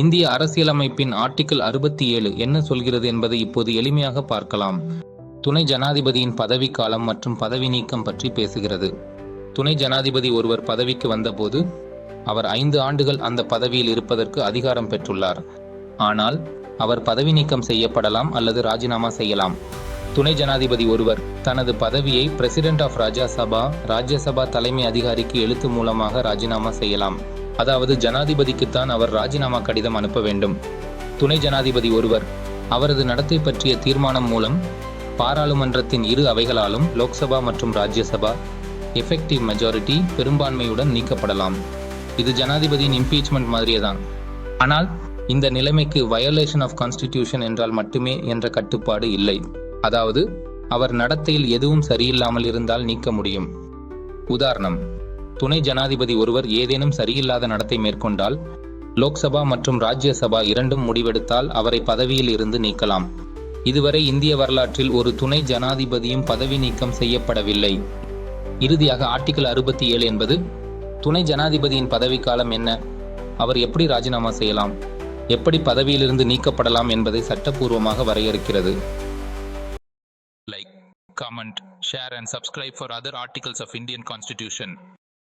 இந்திய அரசியலமைப்பின் ஆர்டிகிள் அறுபத்தி ஏழு என்ன சொல்கிறது என்பதை இப்போது எளிமையாக பார்க்கலாம். துணை ஜனாதிபதியின் பதவிக்காலம் மற்றும் பதவி நீக்கம் பற்றி பேசுகிறது. துணை ஜனாதிபதி ஒருவர் பதவிக்கு வந்தபோது அவர் ஐந்து ஆண்டுகள் அந்த பதவியில் இருப்பதற்கு அதிகாரம் பெற்றுள்ளார். ஆனால் அவர் பதவி நீக்கம் செய்யப்படலாம் அல்லது ராஜினாமா செய்யலாம். துணை ஜனாதிபதி ஒருவர் தனது பதவியை பிரசிடென்ட் ஆஃப் ராஜ்யசபா ராஜ்யசபா தலைமை அதிகாரிக்கு எழுத்து மூலமாக ராஜினாமா செய்யலாம். அதாவது ஜனாதிபதிக்குத்தான் அவர் ராஜினாமா கடிதம் அனுப்ப வேண்டும். துணை ஜனாதிபதி ஒருவர் அவரது நடத்தை பற்றிய தீர்மானம் மூலம் பாராளுமன்றத்தின் இரு அவைகளாலும் லோக்சபா மற்றும் ராஜ்யசபா எஃபெக்டிவ் மெஜாரிட்டி பெரும்பான்மையுடன் நீக்கப்படலாம். இது ஜனாதிபதியின் இம்பீச்மெண்ட் மாதிரியே தான் ஆனால் இந்த நிலைமைக்கு வயோலேஷன் ஆஃப் கான்ஸ்டிடியூஷன் என்றால் மட்டுமே என்ற கட்டுப்பாடு இல்லை. அதாவது அவர் நடத்தையில் எதுவும் சரியில்லாமல் இருந்தால் நீக்க முடியும். உதாரணம் துணை ஜனாதிபதி ஒருவர் ஏதேனும் சரியில்லாத நடத்தை மேற்கொண்டால் லோக்சபா மற்றும் ராஜ்யசபா இரண்டும் முடிவெடுத்தால் அவரை பதவியில் இருந்து நீக்கலாம். இதுவரை இந்திய வரலாற்றில் ஒரு துணை ஜனாதிபதியும் பதவி நீக்கம் செய்யப்படவில்லை. இறுதியாக ஆர்டிகல் அறுபத்தி ஏழு என்பது துணை ஜனாதிபதியின் பதவிக்காலம் என்ன? அவர் எப்படி ராஜினாமா செய்யலாம்? எப்படி பதவியிலிருந்து நீக்கப்படலாம் என்பதை சட்டப்பூர்வமாக வரையறுக்கிறது. Like comment share and subscribe for other articles of Indian constitution